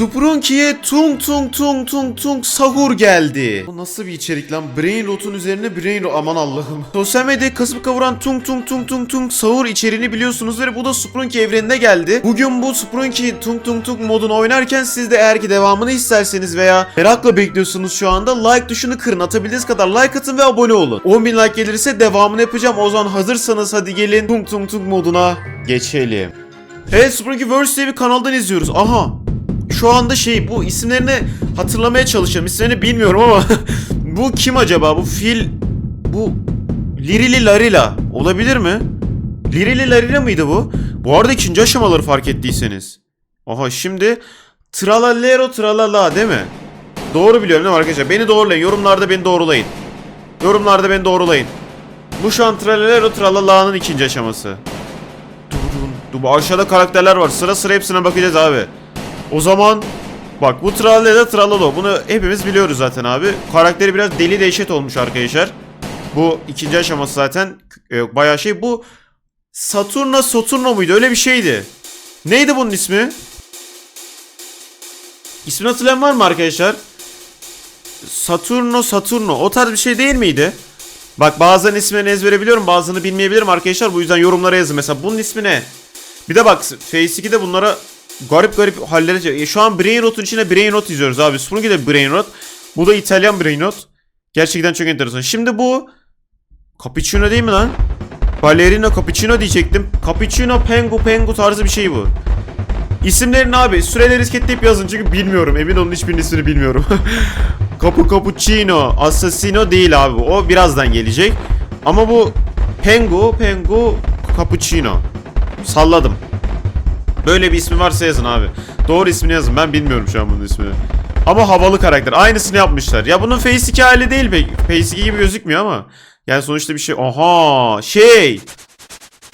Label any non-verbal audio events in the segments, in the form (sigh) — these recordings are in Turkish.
Sprunki'ye tung tung tung tung tung sahur geldi. Bu nasıl bir içerik lan? Brain rotun üzerine brain rot. Aman Allah'ım. Sosyal medyayı kasıp kavuran tung tung tung tung tung sahur içeriğini biliyorsunuz ve bu da Sprunki evrenine geldi. Bugün bu Sprunki tung tung tung modunu oynarken siz de eğer ki devamını isterseniz veya merakla bekliyorsunuz şu anda like tuşunu kırın. Atabildiğiniz kadar like atın ve abone olun. 10.000 like gelirse devamını yapacağım. O zaman hazırsanız hadi gelin tung tung tung moduna geçelim. Evet Sprunkiverse diye bir kanaldan izliyoruz. Aha şu anda şey bu isimlerini hatırlamaya çalışıyorum. İsimlerini bilmiyorum ama (laughs) bu kim acaba? Bu fil bu Lirili Larila olabilir mi? Lirili Larila mıydı bu? Bu arada ikinci aşamaları fark ettiyseniz. Aha şimdi Tralalero Tralala değil mi? Doğru biliyorum değil mi arkadaşlar? Beni doğrulayın. Yorumlarda beni doğrulayın. Yorumlarda beni doğrulayın. Bu şu an Tralalero Tralala'nın ikinci aşaması. Dur, dur, dur. Aşağıda karakterler var. Sıra sıra hepsine bakacağız abi. O zaman bak bu Tralala Tralalo. Bunu hepimiz biliyoruz zaten abi. Karakteri biraz deli dehşet olmuş arkadaşlar. Bu ikinci aşaması zaten e, bayağı şey. Bu Saturna Saturno muydu? Öyle bir şeydi. Neydi bunun ismi? İsmini hatırlayan var mı arkadaşlar? Saturno Saturno. O tarz bir şey değil miydi? Bak bazen ismini ezbere biliyorum bazılarını bilmeyebilirim arkadaşlar. Bu yüzden yorumlara yazın. Mesela bunun ismi ne? Bir de bak Face 2'de bunlara garip garip hallere... E, Şu an Brain Rot'un içine Brain Rot izliyoruz abi. Sprunki de Brain Rot. Bu da İtalyan Brain Rot. Gerçekten çok enteresan. Şimdi bu... Cappuccino değil mi lan? Ballerina Cappuccino diyecektim. Cappuccino Pengu Pengu tarzı bir şey bu. İsimlerini abi süreleri etiketleyip yazın çünkü bilmiyorum. Emin olun hiçbirinin ismini bilmiyorum. (laughs) Capu Cappuccino, Assassino değil abi. O birazdan gelecek. Ama bu Pengu, Pengu Cappuccino. Salladım. Böyle bir ismi varsa yazın abi. Doğru ismini yazın. Ben bilmiyorum şu an bunun ismini. Ama havalı karakter. Aynısını yapmışlar. Ya bunun Face 2 hali değil pek. Face 2 gibi gözükmüyor ama. Yani sonuçta bir şey. Aha şey.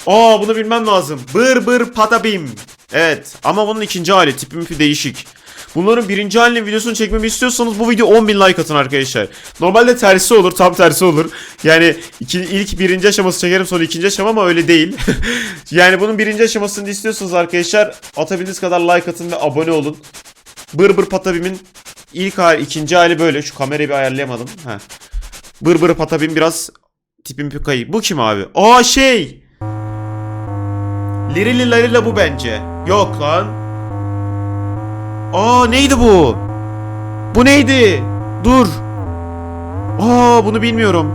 Aa bunu bilmem lazım. Bır bır patabim. Evet ama bunun ikinci hali tipi değişik. Bunların birinci halinin videosunu çekmemi istiyorsanız bu video 10.000 like atın arkadaşlar. Normalde tersi olur tam tersi olur. Yani iki, ilk birinci aşaması çekerim sonra ikinci aşama ama öyle değil. (laughs) yani bunun birinci aşamasını istiyorsanız arkadaşlar atabildiğiniz kadar like atın ve abone olun. Bır bır patabim'in ilk hali ikinci hali böyle. Şu kamerayı bir ayarlayamadım. Heh. Bır bır patabim biraz tipim kayıp. Bu kim abi? Aa şey. Lirili Larila bu bence. Yok lan. Aa neydi bu? Bu neydi? Dur. Aa bunu bilmiyorum.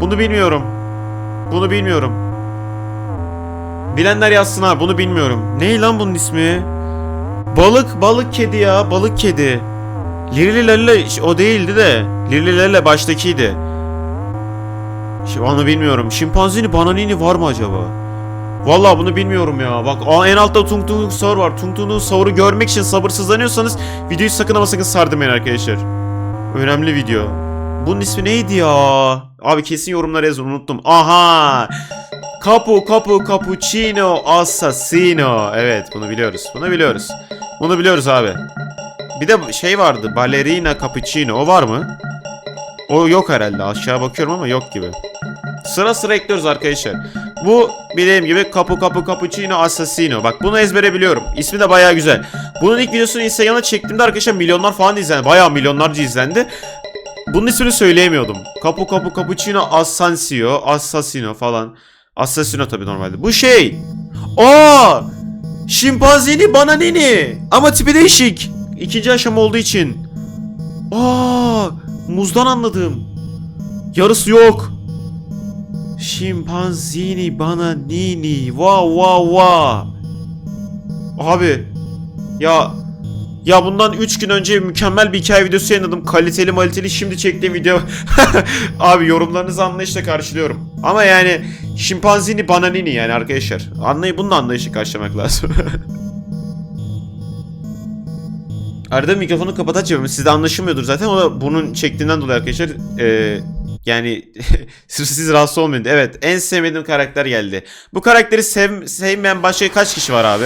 Bunu bilmiyorum. Bunu bilmiyorum. Bilenler yazsın ha bunu bilmiyorum. Ney lan bunun ismi? Balık balık kedi ya balık kedi. Lirili Larila o değildi de. Lirili Larila baştakiydi. Şimdi onu bilmiyorum. Şimpanzini bananini var mı acaba? Vallahi bunu bilmiyorum ya. Bak en altta Tung Tung Sahur var. Tung Tung Sahur'u görmek için sabırsızlanıyorsanız videoyu sakın ama sakın sardırmayın arkadaşlar. Önemli video. Bunun ismi neydi ya? Abi kesin yorumlara yazın unuttum. Aha! Capu Capu Cappuccino Assassino. Evet bunu biliyoruz. Bunu biliyoruz. Bunu biliyoruz abi. Bir de şey vardı. Ballerina Cappuccino. O var mı? O yok herhalde. Aşağı bakıyorum ama yok gibi. Sıra sıra ekliyoruz arkadaşlar. Bu bildiğim gibi Capu Capu Cappuccino Assassino. Bak bunu ezbere biliyorum. İsmi de baya güzel. Bunun ilk videosunu Instagram'a çektiğimde arkadaşlar milyonlar falan izlendi. Baya milyonlarca izlendi. Bunun ismini söyleyemiyordum. Capu Capu Cappuccino Assassino, Assassino falan. Assassino tabii normalde. Bu şey. Aa! Şimpanzini bananini. Ama tipi değişik. İkinci aşama olduğu için. Aa! Muzdan anladım. Yarısı yok. Şimpanzini bana nini va va va. Abi ya ya bundan 3 gün önce mükemmel bir hikaye videosu yayınladım. Kaliteli maliteli şimdi çektiğim video. (laughs) Abi yorumlarınızı anlayışla karşılıyorum. Ama yani şimpanzini bananini yani arkadaşlar. Anlayı bunun anlayışı karşılamak lazım. (laughs) Arada mikrofonu kapat açıyorum. Sizde anlaşılmıyordur zaten. O da bunun çektiğinden dolayı arkadaşlar. Ee, yani (laughs) sırf siz rahatsız olmayın. Evet en sevmediğim karakter geldi. Bu karakteri sev sevmeyen başka kaç kişi var abi?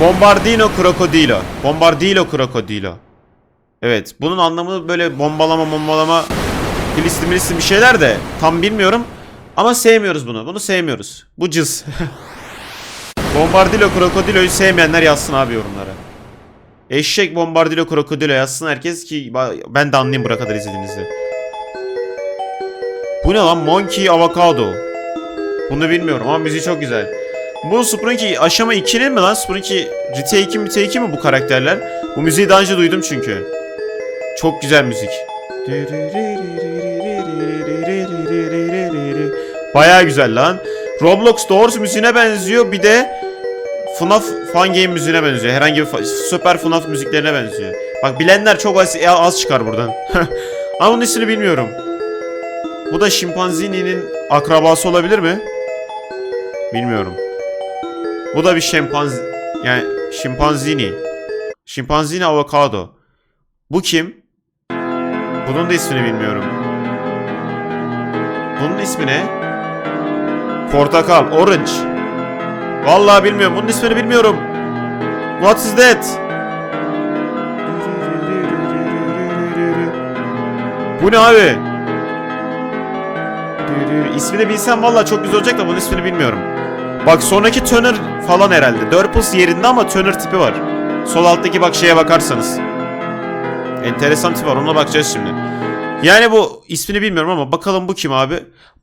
Bombardino Crocodilo. Bombardilo Crocodilo. Evet bunun anlamı böyle bombalama bombalama Filistin Filistin bir şeyler de tam bilmiyorum. Ama sevmiyoruz bunu. Bunu sevmiyoruz. Bu cız. (laughs) Bombardilo Crocodilo'yu sevmeyenler yazsın abi yorumlara. Eşek bombardilo krokodilo yazsın herkes ki ben de anlayayım buraya kadar izlediğinizi. Bu ne lan? Monkey Avocado. Bunu bilmiyorum ama müziği çok güzel. Bu Spelunky aşama 2'nin mi lan? Spelunky Retake'i mi Retake'i mi bu karakterler? Bu müziği daha önce duydum çünkü. Çok güzel müzik. Baya güzel lan. Roblox Doors müziğine benziyor. Bir de FNAF Fun Game müziğine benziyor. Herhangi bir süper FNAF müziklerine benziyor. Bak bilenler çok az, az çıkar buradan. (laughs) Ama bunun ismini bilmiyorum. Bu da şimpanzini'nin akrabası olabilir mi? Bilmiyorum. Bu da bir şempanz... Yani şimpanzini. Şimpanzini avokado. Bu kim? Bunun da ismini bilmiyorum. Bunun ismi ne? Portakal, orange. Vallahi bilmiyorum. Bunun ismini bilmiyorum. What is that? Bu ne abi? İsmini bilsem vallahi çok güzel olacak da bunun ismini bilmiyorum. Bak sonraki Turner falan herhalde. Dörpus yerinde ama Turner tipi var. Sol alttaki bak şeye bakarsanız. Enteresan tipi var ona bakacağız şimdi. Yani bu ismini bilmiyorum ama bakalım bu kim abi?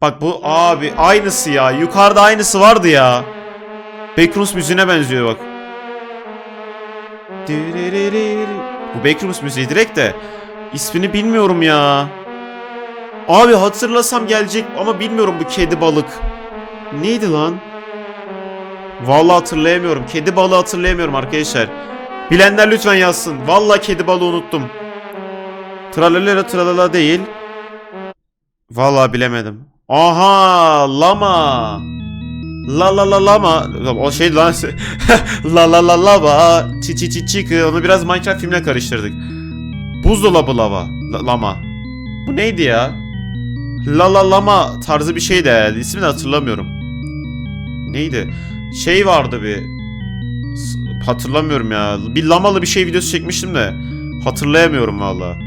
Bak bu abi aynısı ya. Yukarıda aynısı vardı ya. Backrooms müziğine benziyor bak. Bu Backrooms müziği direkt de ismini bilmiyorum ya. Abi hatırlasam gelecek ama bilmiyorum bu kedi balık. Neydi lan? Vallahi hatırlayamıyorum. Kedi balığı hatırlayamıyorum arkadaşlar. Bilenler lütfen yazsın. Vallahi kedi balığı unuttum. Tralalala tralala değil. Vallahi bilemedim. Aha lama. La la la lama. O şey lan. (laughs) la la la lava. Çi çi çi çi Onu biraz Minecraft filmle karıştırdık. Buzdolabı lava. La- lama. Bu neydi ya? La la lama tarzı bir şeydi herhalde. İsmini hatırlamıyorum. Neydi? Şey vardı bir. Hatırlamıyorum ya. Bir lamalı bir şey videosu çekmiştim de. Hatırlayamıyorum valla.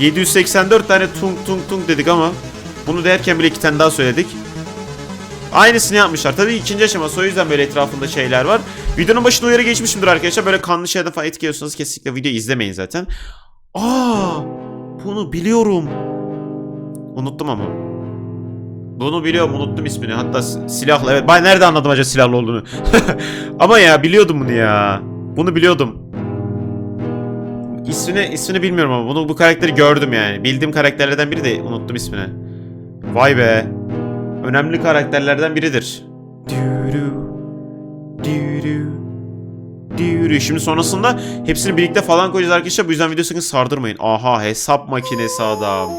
784 tane tung tung tung dedik ama bunu derken bile iki tane daha söyledik. Aynısını yapmışlar. Tabii ikinci aşaması o yüzden böyle etrafında şeyler var. Videonun başında uyarı geçmişimdir arkadaşlar. Böyle kanlı şeylerden falan etkiliyorsanız kesinlikle videoyu izlemeyin zaten. Aa, bunu biliyorum. Unuttum ama. Bunu biliyorum unuttum ismini. Hatta s- silahla evet. Ben nerede anladım acaba silahlı olduğunu. (laughs) ama ya biliyordum bunu ya. Bunu biliyordum. İsmini ismini bilmiyorum ama bunu bu karakteri gördüm yani. Bildiğim karakterlerden biri de unuttum ismini. Vay be. Önemli karakterlerden biridir. Dürü, dürü, dürü. Şimdi sonrasında hepsini birlikte falan koyacağız arkadaşlar. Bu yüzden video sakın sardırmayın. Aha hesap makinesi adam.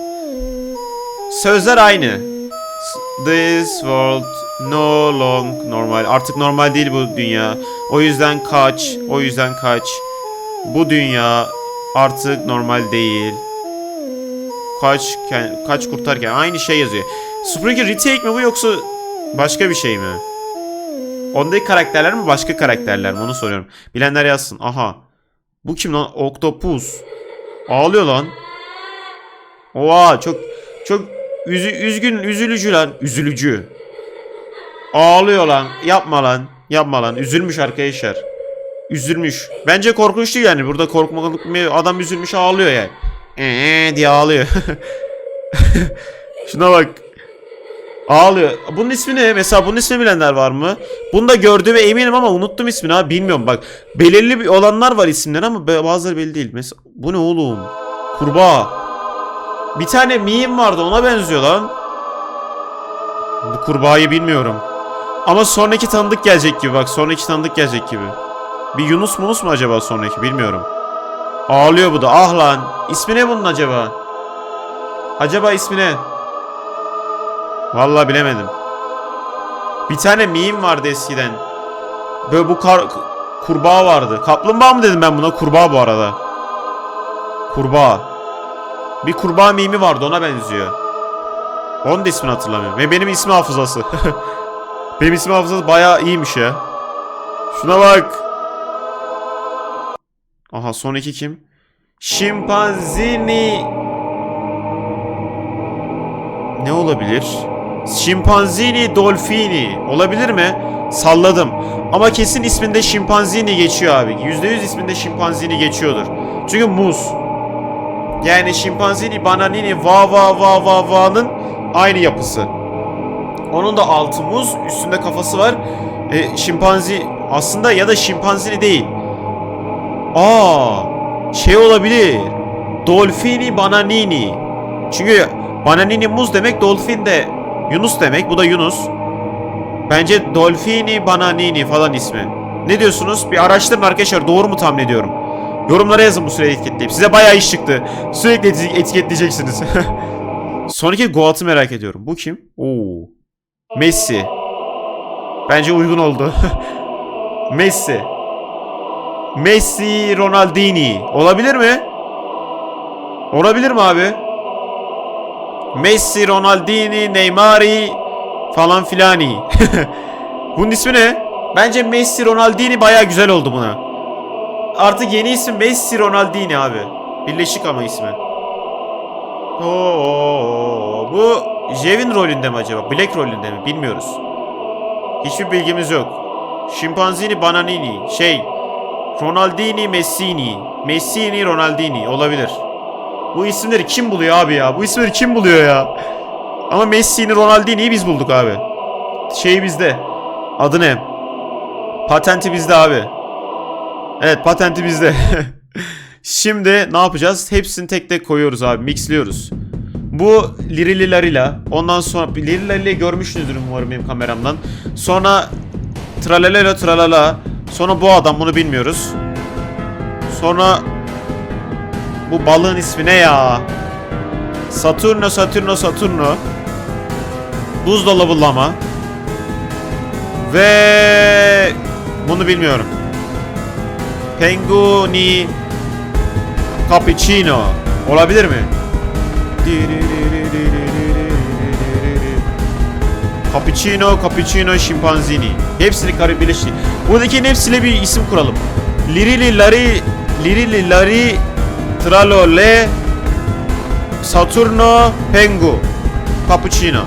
Sözler aynı. This world no long normal. Artık normal değil bu dünya. O yüzden kaç. O yüzden kaç. Bu dünya artık normal değil. Kaç kaç kurtarken aynı şey yazıyor. Springy retake mi bu yoksa başka bir şey mi? Ondaki karakterler mi başka karakterler mi onu soruyorum. Bilenler yazsın. Aha. Bu kim lan? Octopus. Ağlıyor lan. Oha çok çok üzü, üzgün üzülücü lan. Üzülücü. Ağlıyor lan. Yapma lan. Yapma lan. Üzülmüş arkadaşlar. Üzülmüş. Bence korkunç değil yani. Burada korkmalık bir adam üzülmüş ağlıyor yani. Eee diye ağlıyor. (laughs) Şuna bak. Ağlıyor. Bunun ismi ne? Mesela bunun ismini bilenler var mı? Bunu da gördüğüme eminim ama unuttum ismini ha. Bilmiyorum bak. Belirli olanlar var isimler ama bazıları belli değil. Mesela bu ne oğlum? Kurbağa. Bir tane meme vardı ona benziyor lan. Bu kurbağayı bilmiyorum. Ama sonraki tanıdık gelecek gibi bak. Sonraki tanıdık gelecek gibi. Bir Yunus Munus mu acaba sonraki bilmiyorum. Ağlıyor bu da. Ah lan. İsmi ne bunun acaba? Acaba ismi ne? Vallahi bilemedim. Bir tane meme vardı eskiden. Böyle bu kar kurbağa vardı. Kaplumbağa mı dedim ben buna? Kurbağa bu arada. Kurbağa. Bir kurbağa mimi vardı ona benziyor. Onun da ismini hatırlamıyorum. Ve benim ismi hafızası. (laughs) benim ismi hafızası bayağı iyiymiş ya. Şuna bak. Aha son iki kim? Şimpanzini. Ne olabilir? Şimpanzini Dolfini. Olabilir mi? Salladım. Ama kesin isminde şimpanzini geçiyor abi. %100 isminde şimpanzini geçiyordur. Çünkü muz. Yani şimpanzini bananini va va va va va'nın aynı yapısı. Onun da altı muz, üstünde kafası var. E, şimpanzi aslında ya da şimpanzini değil. Aa, şey olabilir. Dolfini bananini. Çünkü bananini muz demek, dolfin de Yunus demek. Bu da Yunus. Bence Dolfini Bananini falan ismi. Ne diyorsunuz? Bir araştırın arkadaşlar. Doğru mu tahmin ediyorum? Yorumlara yazın bu süreyi etiketleyip. Size bayağı iş çıktı. Sürekli eti- etiketleyeceksiniz. (laughs) Son iki Goat'ı merak ediyorum. Bu kim? Oo. Messi. Bence uygun oldu. (laughs) Messi. Messi Ronaldini. Olabilir mi? Olabilir mi abi? Messi, Ronaldini, Neymari falan filani. (laughs) Bunun ismi ne? Bence Messi, Ronaldini baya güzel oldu buna. Artık yeni isim Messi, Ronaldini abi. Birleşik ama ismi. Oo, bu Jevin rolünde mi acaba? Black rolünde mi? Bilmiyoruz. Hiçbir bilgimiz yok. Şimpanzini, Bananini, şey, Ronaldini, Messini, Messini, Ronaldini olabilir. Bu isimleri kim buluyor abi ya? Bu isimleri kim buluyor ya? Ama Messi'ni, Ronaldinho'yu biz bulduk abi. Şey bizde. Adı ne? Patenti bizde abi. Evet patenti bizde. (laughs) Şimdi ne yapacağız? Hepsini tek tek koyuyoruz abi. Mixliyoruz. Bu Lirili Larila. Ondan sonra Lirili Larila'yı görmüşsünüzdür umarım benim kameramdan. Sonra Tralalelo Tralala. Sonra bu adam bunu bilmiyoruz. Sonra bu balığın ismi ne ya? Saturno, Saturno, Saturno. Buzdolabı lama. Ve bunu bilmiyorum. Penguni Cappuccino. Olabilir mi? Cappuccino, Cappuccino, Şimpanzini. Hepsini karı birleştir. Buradaki hepsine bir isim kuralım. Lirili Lari, Lirili Lari, Tralo Le, Saturno, Pengu, Cappuccino.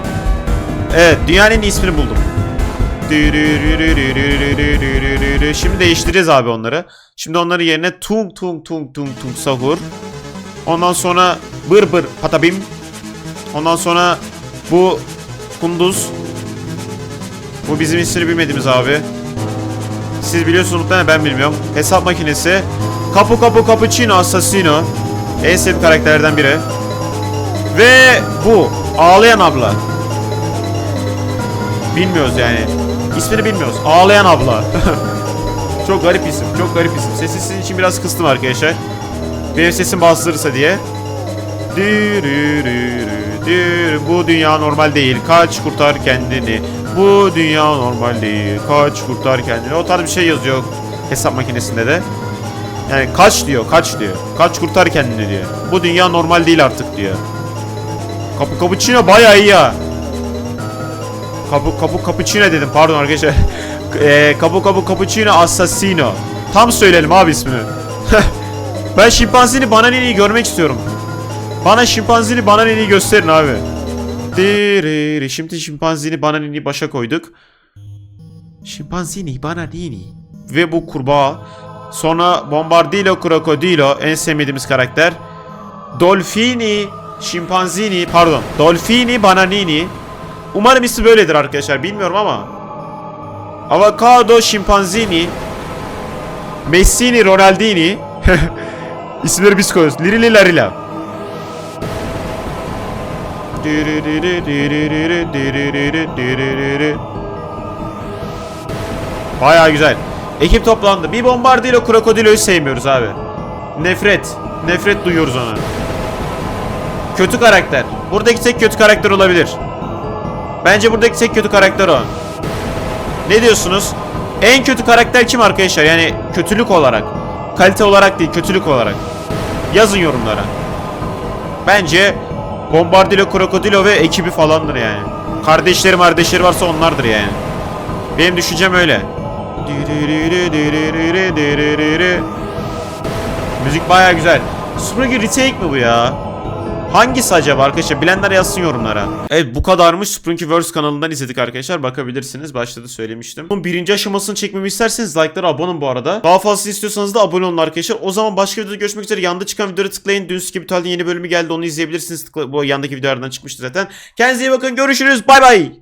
(laughs) evet, dünyanın ismini buldum. Şimdi değiştireceğiz abi onları. Şimdi onların yerine tung tung tung tung tung sahur. Ondan sonra bır bır patabim. Ondan sonra bu kunduz. Bu bizim ismini bilmediğimiz abi. Siz biliyorsunuz muhtemelen ben bilmiyorum. Hesap makinesi. Kapu kapu cappuccino assassino. En sevdiğim karakterlerden biri. Ve bu. Ağlayan abla. Bilmiyoruz yani. İsmini bilmiyoruz. Ağlayan abla. (laughs) çok garip isim. Çok garip isim. Sesi sizin için biraz kıstım arkadaşlar. Benim sesim bastırırsa diye. Dürürürü, dürü. Bu dünya normal değil. Kaç kurtar kendini. Bu dünya normal değil. Kaç kurtar kendini. O tarz bir şey yazıyor hesap makinesinde de. Yani kaç diyor, kaç diyor. Kaç kurtar kendini diyor. Bu dünya normal değil artık diyor. Kapı cappuccino bayağı iyi ya. Kapı kapı cappuccino dedim pardon arkadaşlar. (laughs) Eee kapı kapı cappuccino assassino. Tam söyleyelim abi ismini. (laughs) ben şimpanzini bananini görmek istiyorum. Bana şimpanzini bananini gösterin abi. Diriri. Şimdi şimpanzini bananini başa koyduk. Şimpanzini bananini. Ve bu kurbağa. Sonra Bombardilo Crocodilo en sevmediğimiz karakter. Dolfini Şimpanzini pardon. Dolfini Bananini. Umarım ismi böyledir arkadaşlar. Bilmiyorum ama. Avocado Şimpanzini. Messini Ronaldini. (laughs) İsimleri biz koyuyoruz. Lirili Larila. Baya güzel. Ekip toplandı. Bir bombardilo krokodiloyu sevmiyoruz abi. Nefret. Nefret duyuyoruz ona. Kötü karakter. Buradaki tek kötü karakter olabilir. Bence buradaki tek kötü karakter o. Ne diyorsunuz? En kötü karakter kim arkadaşlar? Yani kötülük olarak. Kalite olarak değil, kötülük olarak. Yazın yorumlara. Bence Bombardilo, Krokodilo ve ekibi falandır yani. Kardeşleri kardeşleri varsa onlardır yani. Benim düşüncem öyle. Müzik baya güzel. Spring retake mi bu ya? Hangisi acaba arkadaşlar? Bilenler yazsın yorumlara. Evet bu kadarmış Sprinkyverse kanalından izledik arkadaşlar. Bakabilirsiniz. Başta da söylemiştim. Bunun birinci aşamasını çekmemi isterseniz like'lara abone bu arada. Daha fazla istiyorsanız da abone olun arkadaşlar. O zaman başka videoda görüşmek üzere. Yanda çıkan videoya tıklayın. Dün Skibithal'in yeni bölümü geldi. Onu izleyebilirsiniz. Tıkla- Bu yandaki videolardan çıkmıştı zaten. Kendinize iyi bakın. Görüşürüz. Bay bay.